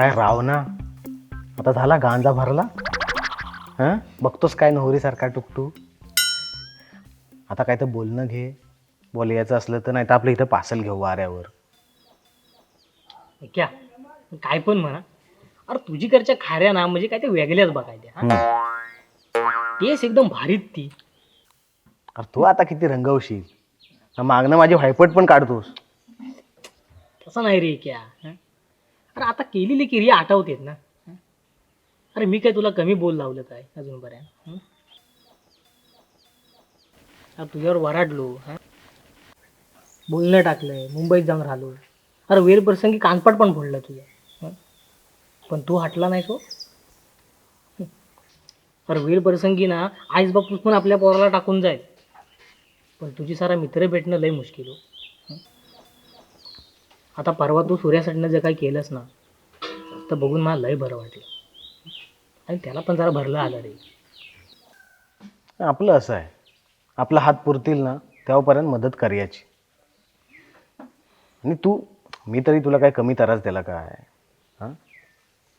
काय राव ना? आता झाला गांजा भरला? हां? बघतोस काय नोहरीसारखा टुकटू आता काय तर बोलणं घे. बोलायचं असलं तर नाही तर आपलं इथं पासल घेऊ वाऱ्यावर. क्या काय पण म्हणा. अरे तुझी करच्या खाऱ्या ना म्हणजे काय ते वेगळ्याच बघायच्या हा? टेस्ट एकदम भारीत ती. अरे तू आता किती रंगवशील. मागणं माझी व्हायपट पण काढतोस. तसं नाही रे क्या हा? अरे आता केलेली क्रिया आठवतेत ना. हा? अरे मी काय तुला कमी बोल लावलं काय अजून बऱ्या हं? तुझ्यावर वराडलो हा? बोलणं टाकलंय मुंबईत जाऊन राहिलो. अरे वेळ प्रसंगी कानपाट पण फोडलं तुझ्या हं? पण तू हटला नाही सो अरे वेळ प्रसंगी ना आईस बापूस पण आपल्या पोराला टाकून जाईल. पण तुझी सारा मित्र भेटणं लय मुश्किल हो. आता परवा तू सूर्यासाठीनं जे काही केलंस ना तर बघून मला लय बरं वाटलं. आणि त्याला पण जरा भरलं आलं रे आपलं असं आहे. आपला हात पुरतील ना तेव्हापर्यंत मदत करायची आणि तू मी तरी तुला काय कमी त्रास दिला काय? हां?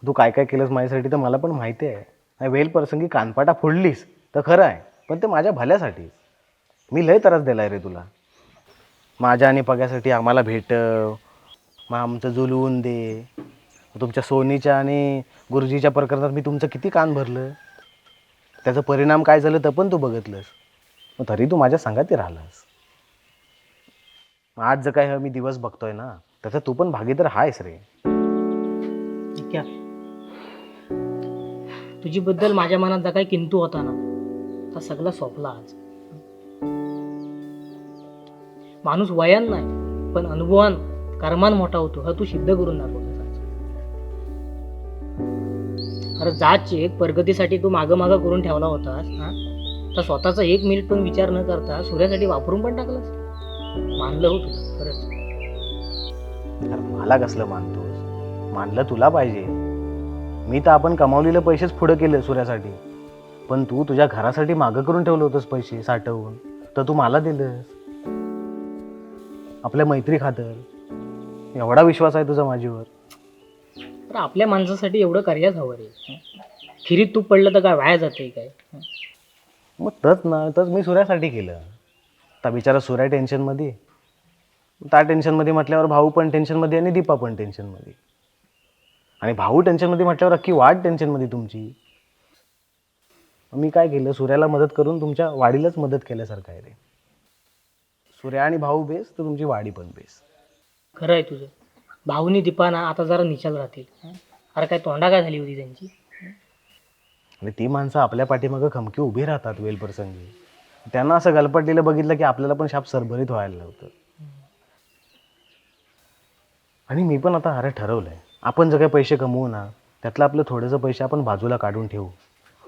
तू काय काय केलंस माझ्यासाठी तर मला पण माहिती आहे. नाही वेल प्रसंगी कानपाटा फोडलीस तर खरं आहे. पण ते माझ्या भल्यासाठी. मी लय त्रास दिला आहे रे तुला. माझ्या आणि पगासाठी आम्हाला भेट मग आमचं जुलवून दे. तुमच्या सोनीच्या आणि गुरुजीच्या प्रकरणात मी तुमचं किती कान भरलं? त्याचं परिणाम काय झालं तर पण तू बघितलंस. मग तरी तू माझ्या संगाती राहिलास. मग आज जर काय मी दिवस बघतोय ना त्याचा तू पण भागीदार आहेस रे. ठीक आहे तुझी बद्दल माझ्या मनात जर काही किंतू होता ना तर सगळं सोपला आज. माणूस वयान नाही पण अनुभवान कर्मान मोठा होतो हा तू सिद्ध करून दाखवतोस अरे जात एक प्रगतीसाठी तू मागं मागं करून ठेवला होतास हा? तर स्वतःचा एक मिनिट पण विचार न करता सूर्यासाठी वापरून पण टाकलास. मानलं हो तुला खरंच. अरे मला कसलं मानतोस? मानलं तुला पाहिजे. मी तर आपण कमावलेले पैसेच पुढं केले सूर्यासाठी. पण तू तुझ्या घरासाठी मागं करून ठेवलं होतंस पैसे साठवून. तर तू मला दिलंस. आपल्या मैत्री खातर. एवढा विश्वास आहे तुझा माझ्यावर. तर आपल्या माणसासाठी एवढं कार्याच हवं रे. खिरीत तूप पडलं तर काय वाया जाते काय? मग तच ना तच मी सूर्यासाठी केलं. आता बिचारा सूर्या टेन्शनमध्ये त्या टेन्शनमध्ये म्हटल्यावर भाऊ पण टेन्शनमध्ये आणि दीपा पण टेन्शनमध्ये आणि भाऊ टेन्शनमध्ये म्हटल्यावर अख्खी वाट टेन्शनमध्ये तुमची. मी काय केलं सूर्याला मदत करून तुमच्या वाडीलाच मदत केल्यासारखं आहे रे. सूर्या आणि भाऊ बेस तर तुमची वाडी पण बेस. खरं आहे तुझं. भाऊनी दीपाना आता जरा निचाल राहतील. हं? अरे काय तोंडा काय झाली होती त्यांची. आणि ती माणसं आपल्या पाठीमागं खमकी उभी राहतात वेल प्रसंगी त्यांना असं गलपटलेलं बघितलं की आपल्याला पण शाप सरभरीत व्हायला लावतं. आणि मी पण आता अरे ठरवलंय. आपण जे काही पैसे कमवू ना त्यातलं आपलं थोडंसं पैसे आपण बाजूला काढून ठेवू.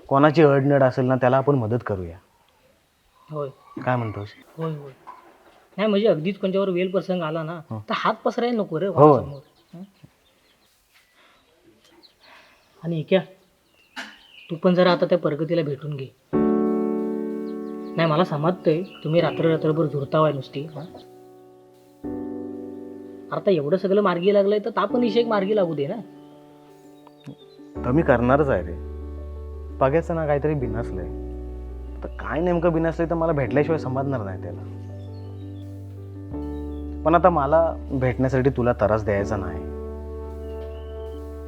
कोणाची अडनड असेल ना त्याला आपण मदत करूया. होय. काय म्हणतोस? होय होय. नाही म्हणजे अगदीच कोणत्यावर वेल प्रसंग आला ना तर हात पसरायला नको रे हं? आणि क्या तू पण जरा आता त्या प्रगतीला भेटून घे. नाही मला समजतंय तुम्ही रात्र रात्रभर झुरतावाय नुसती हं? आता एवढं सगळं मार्गी लागलंय तर ता पण एक मार्गी लागू दे ना. तर मी करणारच आहे रे. पगायचं ना काहीतरी बिनसलंय. तर काय नेमकं बिनसलंय तर मला भेटल्याशिवाय समजणार नाही त्याला. पण आता मला भेटण्यासाठी तुला त्रास द्यायचा नाही.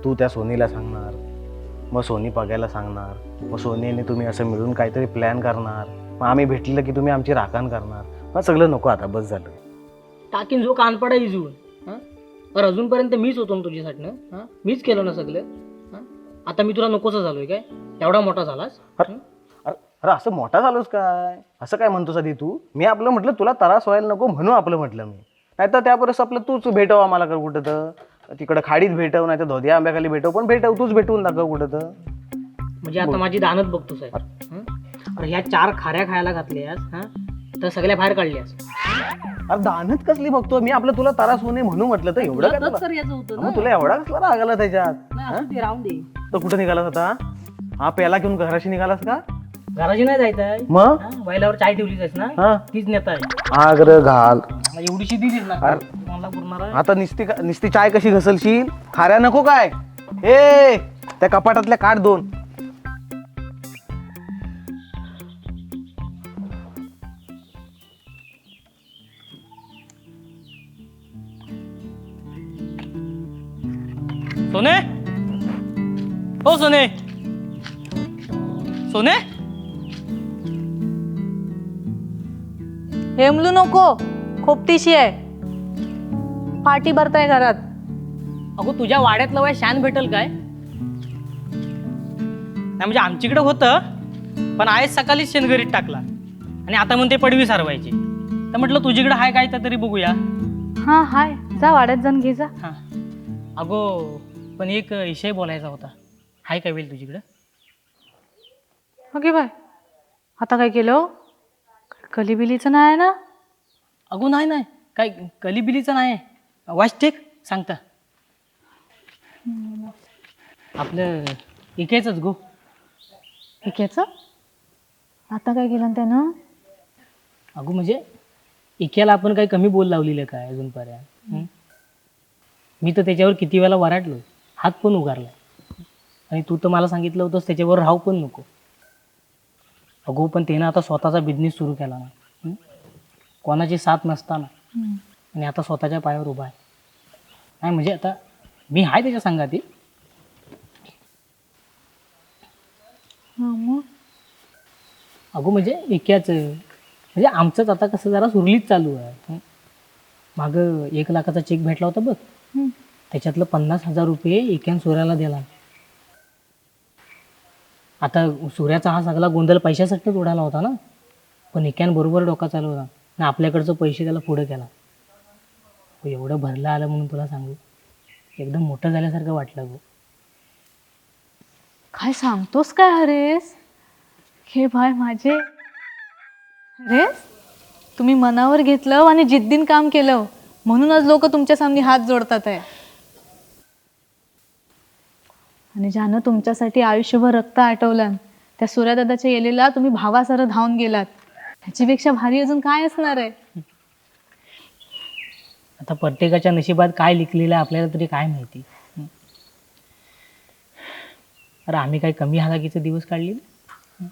तू त्या सोनीला सांगणार मग सोनी पगायला सांगणार मग सोनी आणि तुम्ही असं मिळून काहीतरी प्लॅन करणार मग आम्ही भेटलेलं की तुम्ही आमची राखण करणार. मग सगळं नको आता बस झालं. टाकीन जो कानपडा इजून. हां? तर अजूनपर्यंत मीच होतो ना तुझ्यासाठी ना हां? मीच केलं ना सगळं हां? आता मी तुला नकोसं झालोय काय? एवढा मोठा झालास? अरे अरे अरे असं मोठा झालोस काय? असं काय म्हणतोस आधी तू? मी आपलं म्हटलं तुला त्रास व्हायला नको म्हणून आपलं म्हटलं मी. नाही तर त्यापर्यंत आपलं तूच भेटव आम्हाला कर कुठं तर. तिकडं खाडीत भेटव नाही तर धोद्या आंब्याखाली भेटव पण भेटव तूच भेटवून दाखव कुठं तर. म्हणजे आता माझी दानत बघतोस आहे हं? अरे ह्या चार खाऱ्या खायला घातल्यास हा? तर सगळ्या बाहेर काढल्यास. अरे दानत कसली बघतो? मी आपलं तुला त्रास होऊ नये म्हणून म्हटलं तर एवढं काय तुला- होतं मग तुला एवढा कसला राग आला त्याच्यात? नाही असं ते राहून दे. तर कुठं निघालास आता? हा पेला घेऊन घराशी निघालास का? घराची नाही जायचं मग? बैलावर चाय ठेवलीच आहेस ना? हा. तीच नेता आहे आग्र घाल. एवढीशी दिलीस ना मला पुरणार आहे आता निस्ती निस्ती चाय कशी घसलशील? खाऱ्या नको काय? ए त्या कपाटातल्या काढ दोन. सोने? हो सोने. सोने? हेमलू नको. खोपटीशी आहे. पाठी भरताय घरात. अगो तुझ्या वाड्यातलं वय शान भेटल काय? नाही म्हणजे आमच्याकडे होतं पण आहेच सकाळीच शेणगरीत टाकला. आणि आता म्हणते पडवी सारवायची. तर म्हटलं तुझीकडे आहे काय तर तरी बघूया. हा हाय. जा वाड्यात जाऊन घे जा. हां. अगो पण एक विषय बोलायचा होता. हाय काय वेळ तुझीकडं? Okay bye. आता काय केलं? कलिबिलीचं नाही आहे ना? अगो नाही नाही. काय कलिबिलीचं नाही. वाच टेक सांगता. आपलं इकेचंच गो. ठीक आता काय केलं त्यानं? अगो म्हणजे इक्याला आपण काही कमी बोल लावलेलं काय अजूनपर्यंत हं? मी तर त्याच्यावर किती वेळा वराटलो हात पण उगारला आणि तू तर मला सांगितलं होतंस त्याच्यावर राहू पण नको. अगो पण त्यानं आता स्वतःचा बिझनेस सुरू केला ना? कोणाची साथ नसताना. आणि आता स्वतःच्या पायावर उभा आहे. नाही म्हणजे आता मी आहे त्याच्या संगाती मग? अगो म्हणजे इक्याचं म्हणजे आमचंच आता कसं जरा सुरलीत चालू आहे? मागं एक लाखाचा चेक भेटला होता बघ. त्याच्यातलं पन्नास हजार रुपये एकान सूर्याला दिला. आता सूर्याचा हा सगळा गोंधळ पैशासाठीच उडाला होता ना. पण एकान बरोबर डोका चालू होता ना आपल्याकडचं पैसे त्याला पुढे केला. एवढं भरलं आलं म्हणून तुला सांगू? एकदम मोठं झाल्यासारखं वाटलं गो. काय सांगतोस काय हरेस? हे भाय माझे. हरेस तुम्ही मनावर घेतलं आणि जिद्दीन काम केलं. म्हणूनच लोक तुमच्या सामने हात जोडतात आहे. आणि ज्यानं तुमच्यासाठी आयुष्यभर रक्त आटवलं त्या सूर्यदादाच्या येलेला तुम्ही भावासारं धावून गेलात. त्याच्यापेक्षा भारी अजून काय असणार आहे? आता प्रत्येकाच्या नशिबात काय लिखलेलं आहे आपल्याला तरी काय माहिती? हं? अरे आम्ही काय कमी हालाकीचे दिवस काढले हं?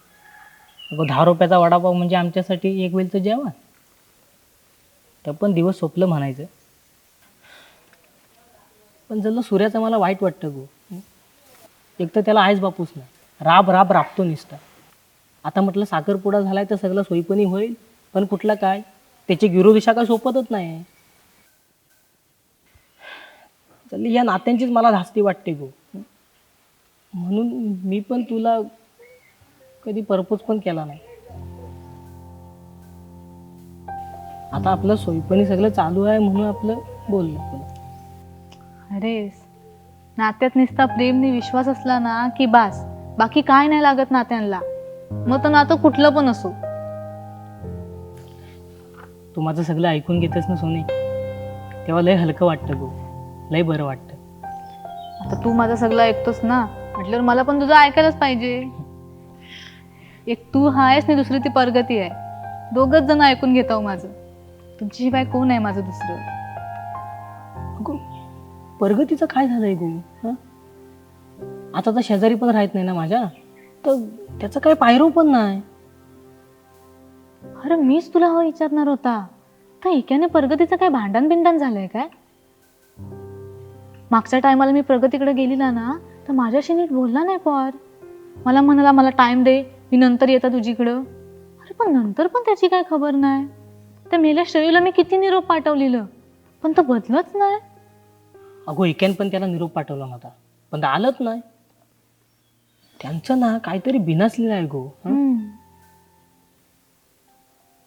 अगं दहा रुपयाचा वडापाव म्हणजे आमच्यासाठी एक वेळचं जेवण. तर पण दिवस सोपलं म्हणायचं. पण जर सूर्याचं मला वाईट वाटतं गो. एक तर त्याला आहेच बापूस नाही राब राब राबतो निसता. आता म्हटलं साखरपुडा झालाय तर सगळं सोयीपणी होईल पण कुठला काय? त्याची गिरोदिशा काय सोपतच नाही. चालली या नात्यांचीच मला धास्ती वाटते गो. म्हणून मी पण तुला कधी परपोज पण केला नाही. आता आपलं सोयीपणी सगळं चालू आहे म्हणून आपलं बोललं तुला नात्यात निसता प्रेमने विश्वास असला ना की बास. बाकी काय नाही लागत नात्यांना. मग तर नातं कुठलं पण असो. तू माझं सगळं ऐकून घेतेस ना सोने? तेव्हा लय हलकं वाटतं गो. लय बरं वाटतं. आता तू माझं सगळं ऐकतोस ना म्हटल्यावर मला पण तुझं ऐकायलाच पाहिजे. एक तू आहेस आणि दुसरी ती प्रगती आहे. दोघच जण ऐकून घेतो माझं. तुमच्याशिवाय कोण आहे माझं दुसरं? प्रगतीचं काय झालंय गो? हं? आता तर शेजारी पण राहत नाही ना माझ्या? तर त्याचं काय पायरो पण नाही. अरे मीच तुला हा विचारणार होता. तर एकाने प्रगतीचं काय भांडण बिंडण झालंय काय? मागच्या टायमाला मी प्रगतीकडे गेलेला ना तर माझ्याशी नीट बोलला नाही पर मला म्हणाला मला टाइम दे मी नंतर येता तुझीकडं. अरे पण नंतर पण त्याची काय खबर नाही? त्या मेल्या श्रेयूला मी किती निरोप पाठवलेलं? पण तो बदलच नाही. अगो इकॅन पण त्याला निरोप पाठवला नव्हता. पण आलंच नाही. त्यांचं ना काहीतरी बिनसलेलं आहे गो हं? हम्म.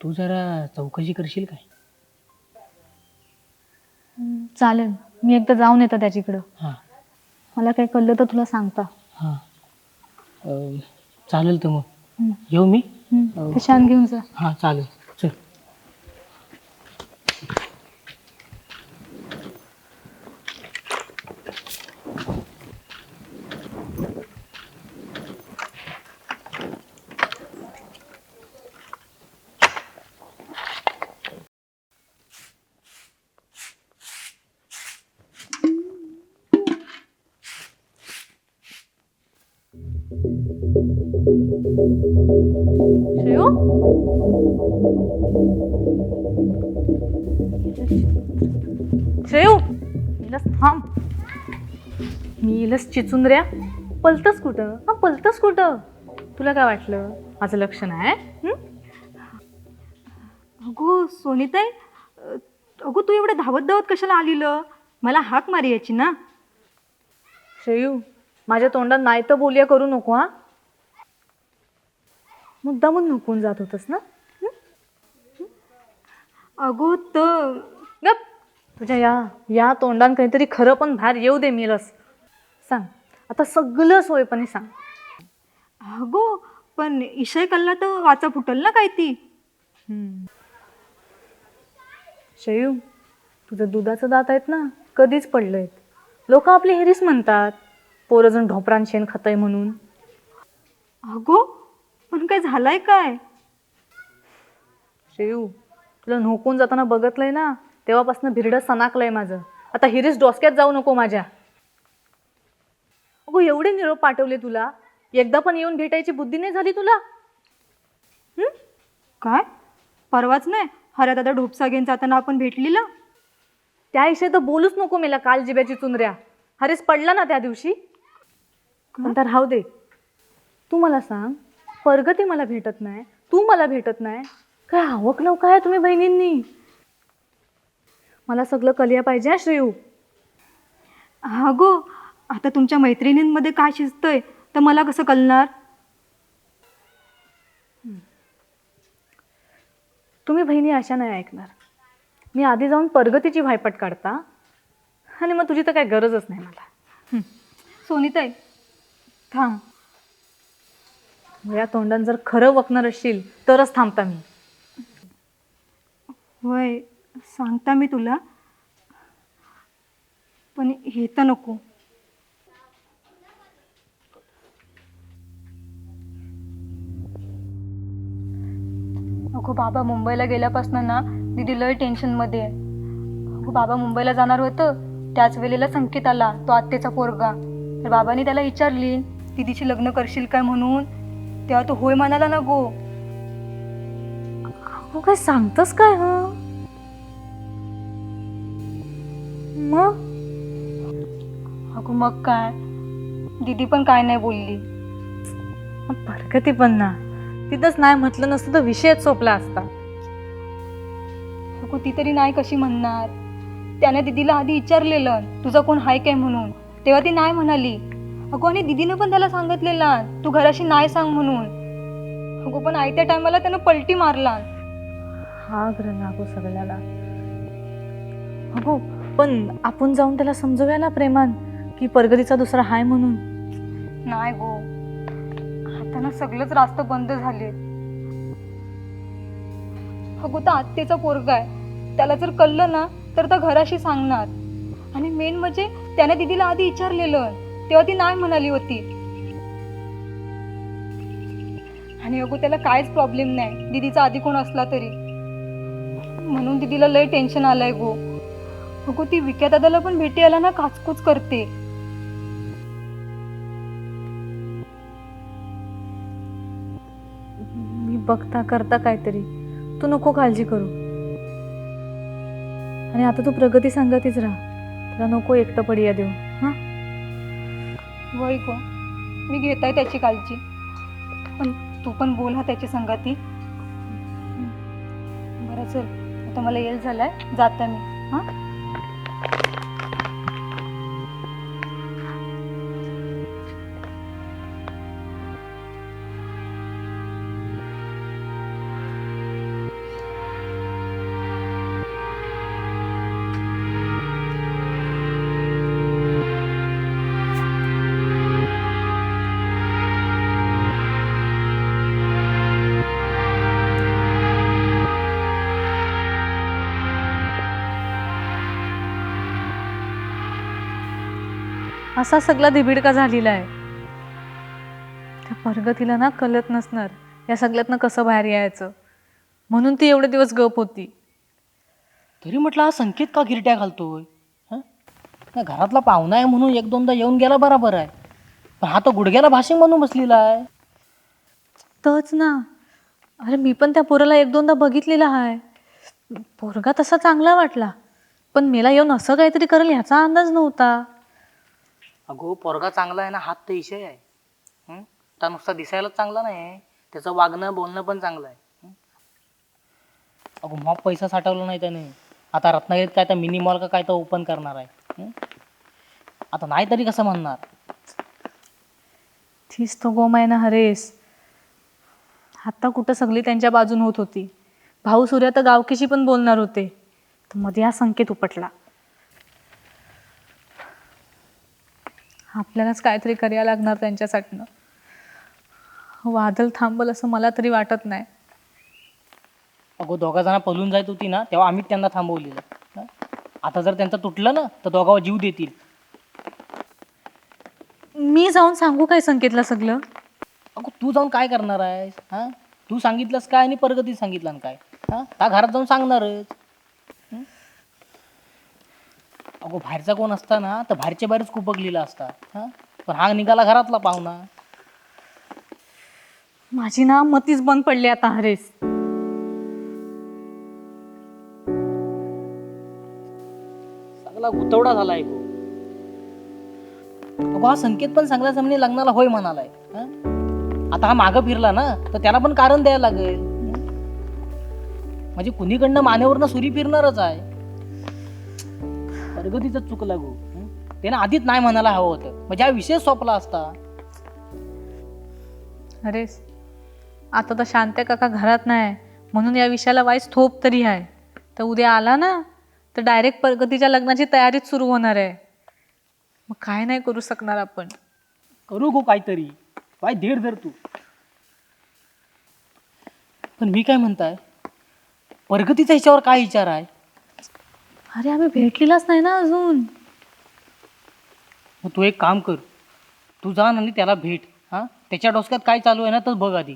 तू जरा चौकशी करशील काय? चालेल. मी एकदा जाऊन येतं त्याच्याकडं. हां. मला काय कळलं तर तुला सांगता. हां. अं, चालेल तर मग. येऊ मी. ते शान घेऊन जा. हां चालेल. चल श्रेयू श्रेयू इलस थांब मी इलस चिचुंद्र्या पलतस कुठं हा पलतस कुठं तुला काय वाटलं माझं लक्ष नाही हं? अगो सोनीताई अ, अगो तू एवढं धावत धावत कशाला आलील मला हाक मारी याची ना श्रेयू माझ्या तोंडात नाही तर बोलिया करू नको हा मुद्दामून नुकून जात होतस ना? अगो तर गप! तुझ्या या या तोंडान काहीतरी खरं पण बाहेर येऊ दे मिरस सांग. आता सगळं सोयपणे सांग. अगो पण इशय कल्ला तर वाचा फुटल ना काय ती? शयू तुझं दुधाचं दात आहेत ना कधीच पडलं आहेत. लोक आपली हेरीस म्हणतात पोरजण ढोपरान शेण खाताय म्हणून. अगो पण काय झालंय काय? शेयू तुला नोकून जाताना बघितलंय ना तेव्हापासून भिरडं सनाकलंय माझं. आता हिरीस डोसक्यात जाऊ नको माझ्या. अगो एवढे निरोप पाठवले तुला? एकदा पण येऊन भेटायची बुद्धी नाही झाली तुला? काय? परवाच नाही. हऱ्या दादा ढोपसा घेऊन जाताना आपण भेटलीला? त्याविषयी तर बोलूच नको मेला काल जिब्याची चुनऱ्या. हरेच पडला ना त्या दिवशी? पण तर राहू दे. तू मला सांग परगती मला भेटत नाही तू मला भेटत नाही. काय आवकलं काय तुम्ही बहिणींनी? मला सगळं कलिया पाहिजे हा श्रेयू. अगो आता तुमच्या मैत्रिणींमध्ये काय शिजतंय? तर मला कसं कळणार? तुम्ही बहिणी अशा नाही ऐकणार. मी आधी जाऊन परगतीची व्हायपट काढता आणि मग तुझी तर काय गरजच नाही मला. सोनीताई थांब. या तोंडान जर खरं वकणार असशील तरच थांबता मी. होय सांगता मी तुला. पण हे तर नको. अगो बाबा मुंबईला गेल्यापासून ना दिदी लय टेन्शनमध्ये आहे. अगो बाबा मुंबईला जाणार होतं त्याच वेळेला संकेत आला तो आत्तेचा पोरगा. तर बाबांनी त्याला विचारली दिदीशी लग्न करशील काय म्हणून? तेव्हा तो होय म्हणाला ना गो. हो काय सांगतस काय ह? मग? अगो मग काय? दिदी पण काय नाही बोलली. परगती पण ना. तिथंच नाही म्हटलं नसतं तर विषयच सोपला असता. अगो ती तरी नाही कशी म्हणणार? त्याने दिदीला आधी विचारलेलं तुझा कोण हाय काय म्हणून? तेव्हा ती नाही म्हणाली. अगो आणि दिदीनं पण त्याला सांगितलेलं तू घराशी नाही सांग म्हणून. अगो पण आयत्या टायमाला त्यानं पलटी मारला हा ग्रह लागू सगळ्याला. अगो पण आपण जाऊन त्याला समजूया ना प्रेमान की परगतीचा दुसरा हाय म्हणून. नाही गो. आता ना सगळंच रास्त बंद झाले. अगो तर आत्तेचा पोरगा आहे. त्याला जर कळलं ना तर तर घराशी सांगणार. आणि मेन म्हणजे त्याने दिदीला आधी विचारलेलं. तेव्हा ती नाही म्हणाली होती. आणि अगो त्याला काहीच प्रॉब्लेम नाही. दिदीचा आधी कोण असला तरी. म्हणून दिदीला लय टेन्शन आलंय गो. अगो ती विक्या दादाला पण भेटी आला ना काचकूच करते. मी बघता करता काहीतरी. तू नको काळजी करू. आणि आता तू प्रगती सांगतीच राहा. तुला नको एकटं पडिया देऊ. हां? वय गो. मी घेत आहे त्याची काळजी. पण तू पण बोल हा त्याची संगती. बरं चल. आता मला येल झालाय. जाता मी. हां? असा सगळा दिबिडका झालेला आहे. त्या परगतीला ना कळत नसणार या सगळ्यातनं कसं बाहेर यायचं. म्हणून ती एवढे दिवस गप होती. तरी म्हटलं हा संकेत का गिरट्या घालतोय? हं? घरातला पाहुणा आहे म्हणून एक दोनदा येऊन गेला बराबर आहे. पण हा तो गुडघ्याला भाषिंग बनून बसलेला आहे. तच ना. अरे मी पण त्या पोराला एक दोनदा बघितलेला आहे. पोरगा तसा चांगला वाटला. पण मेला येऊन असं काहीतरी करेल ह्याचा अंदाज नव्हता. अगो पोरगा चांगला आहे ना हात तर विषय आहे. हं? त्या नुसता दिसायलाच चांगला नाही त्याचं वागणं बोलणं पण चांगलं आहे. हं? अगो मग पैसा साठवला नाही त्याने. आता रत्नागिरीत काय तर मिनी मॉल का काय तर ओपन करणार आहे. हं? आता नाही तरी कसं म्हणणार? तीच तो गोम आहे ना हरेस आत्ता कुठं सगळी त्यांच्या बाजून होत होती. भाऊ सूर्या तर गावकीशी पण बोलणार होते. तर मध्ये हा संकेत उपटला. आपल्यालाच काहीतरी करायला लागणार त्यांच्यासाठीनं वादळ थांबल असं मला तरी वाटत नाही. अगो दोघा जण पळून जात होती ना तेव्हा आम्हीच त्यांना थांबवलेलं? आता जर त्यांचं तुटलं ना तर दोघावर जीव देतील. मी जाऊन सांगू काय संकेतला सगळं? अगो तू जाऊन काय करणार आहेस? हां? तू सांगितलंस काय आणि प्रगती सांगितलं काय? हां? त्या घरात जाऊन सांगणारच हं? अगो बाहेरचा कोण असता ना तर बाहेरच्या बाहेरच कुपकलेला असता. हां? पण हा निघाला घरातला पाहुणा. माझी ना मतीच बंद पडली आता हरेस. सगळा गुतवडा झालाय गो. अगो हा संकेत पण चांगल्या जमिनी लग्नाला होय म्हणालाय. हं? आता हा मागं फिरला ना तर त्याला पण कारण द्यायला लागेल? म्हणजे कुणीकडनं मानेवरनं सुरी फिरणारच आहे. प्रगतीच चुकला गो? त्यानं आधीच नाही म्हणायला हवं होतं. म्हणजे हा विषय सोपला असता. अरेस आता तर शांत्या काका घरात नाही म्हणून या विषयाला वाईस थोप तरी आहे. तर उद्या आला ना तर डायरेक्ट प्रगतीच्या लग्नाची तयारीच सुरू होणार आहे. मग काय नाही करू शकणार आपण. करू गो काहीतरी. काय धीर धर तू. पण मी काय म्हणताय? प्रगतीचा ह्याच्यावर काय विचार आहे? अरे आम्ही भेटलेलाच नाही ना अजून. मग तू एक काम कर. तू जा आणि त्याला भेट. हां? त्याच्या डोसक्यात काय चालू आहे ना तर बघ आधी.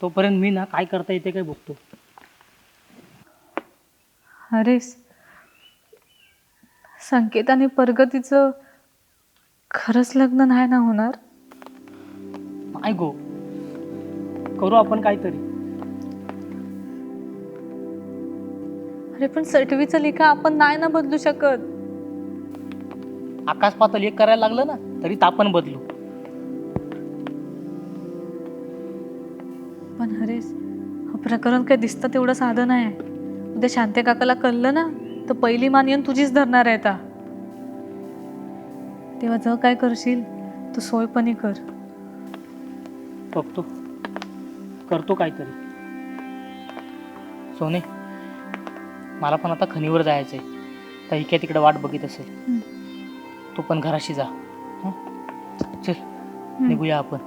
तोपर्यंत मी ना काय करता येते काय बघतो. अरेस संकेत आणि प्रगतीचं खरंच लग्न नाही ना होणार? नाही गो. करू आपण काहीतरी. अरे पण सटवीचं लिखा आपण नाही ना बदलू शकत. आकाश पातळ एक करायला लागलं ना तरी तापण बदलू. पण हरेस हे प्रकरण काय दिसतं तेवढं साधं आहे उद्या शांते काकाला कळलं ना तर पहिली मान येऊन तुझीच धरणार आहे आता. तेव्हा जर काय करशील? तू सोयपणी कर. बघतो. करतो काहीतरी. सोने मला पण आता खनीवर जायचंय. तर इकडे तिकडे वाट बघित असेल. तू पण घराशी जा. हं? चल निघूया आपण.